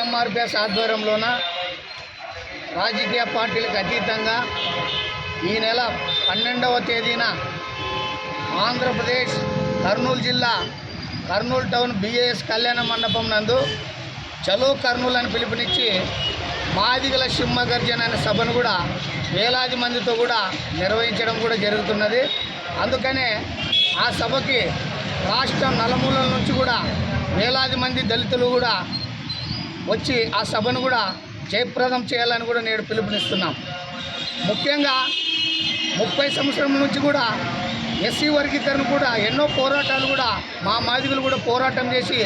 ఎంఆర్పిఎస్ ఆధ్వర్యంలోన రాజకీయ పార్టీలకు అతీతంగా ఈ నెల పన్నెండవ తేదీన ఆంధ్రప్రదేశ్ కర్నూలు జిల్లా కర్నూలు టౌన్ బిఏఎస్ కళ్యాణ మండపం నందు చలో కర్నూలు అని పిలుపునిచ్చి మాదిగల సింహగర్జన అనే సభను కూడా వేలాది మందితో కూడా నిర్వహించడం కూడా జరుగుతున్నది. అందుకనే ఆ సభకి రాష్ట్రం నలుమూలల నుంచి కూడా వేలాది మంది దళితులు కూడా వచ్చి ఆ సభను కూడా జయప్రదం చేయాలని కూడా నేడు పిలుపునిస్తున్నాం. ముఖ్యంగా ముప్పై సంవత్సరం నుంచి కూడా ఎస్సీ వర్గీకరణ కూడా ఎన్నో పోరాటాలు కూడా మా మాదిగులు కూడా పోరాటం చేసి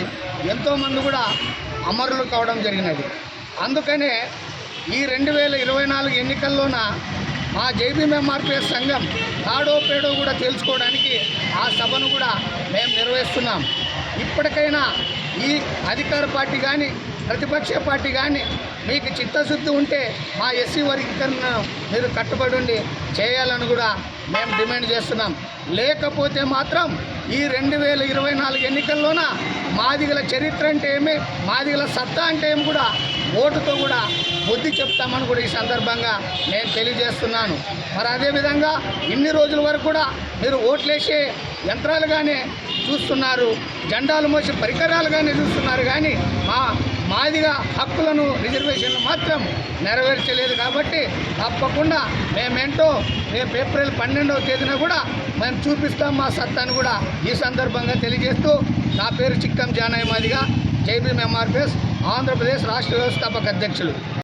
ఎంతోమంది కూడా అమరులు కావడం జరిగినది. అందుకనే ఈ రెండు వేల ఇరవై నాలుగు ఎన్నికల్లోన మా జైబీఎంఆర్పిఎస్ సంఘం తాడో పేడో కూడా తెలుసుకోవడానికి ఆ సభను కూడా మేము నిర్వహిస్తున్నాం. ఇప్పటికైనా ఈ అధికార పార్టీ కానీ ప్రతిపక్ష పార్టీ కానీ మీకు చిత్తశుద్ధి ఉంటే మా ఎస్సీ వర్గీకరణను మీరు కట్టుబడి ఉండి చేయాలని కూడా మేము డిమాండ్ చేస్తున్నాం. లేకపోతే మాత్రం ఈ రెండు వేల ఇరవై నాలుగు ఎన్నికల్లోన మాదిగల చరిత్ర అంటే ఏమి మాదిగల సత్తా అంటే ఏమి కూడా ఓటుతో కూడా బుద్ధి చెప్తామని కూడా ఈ సందర్భంగా నేను తెలియజేస్తున్నాను. మరి అదేవిధంగా ఇన్ని రోజుల వరకు కూడా మీరు ఓట్లేసే యంత్రాలుగానే చూస్తున్నారు జెండాలు మోసే పరికరాలుగానే చూస్తున్నారు కానీ మా మాదిగా హక్కులను రిజర్వేషన్లు మాత్రం నెరవేర్చలేదు కాబట్టి తప్పకుండా మేమేంటో రేపు ఏప్రిల్ పన్నెండవ తేదీన కూడా మేము చూపిస్తాం మా సత్తాను కూడా. ఈ సందర్భంగా తెలియజేస్తూ నా పేరు చిక్కం జానయ్య మాదిగా. జైబీఎం ఎంఆర్పిఎస్ ఆంధ్రప్రదేశ్ రాష్ట్ర వ్యవస్థాపక అధ్యక్షులు.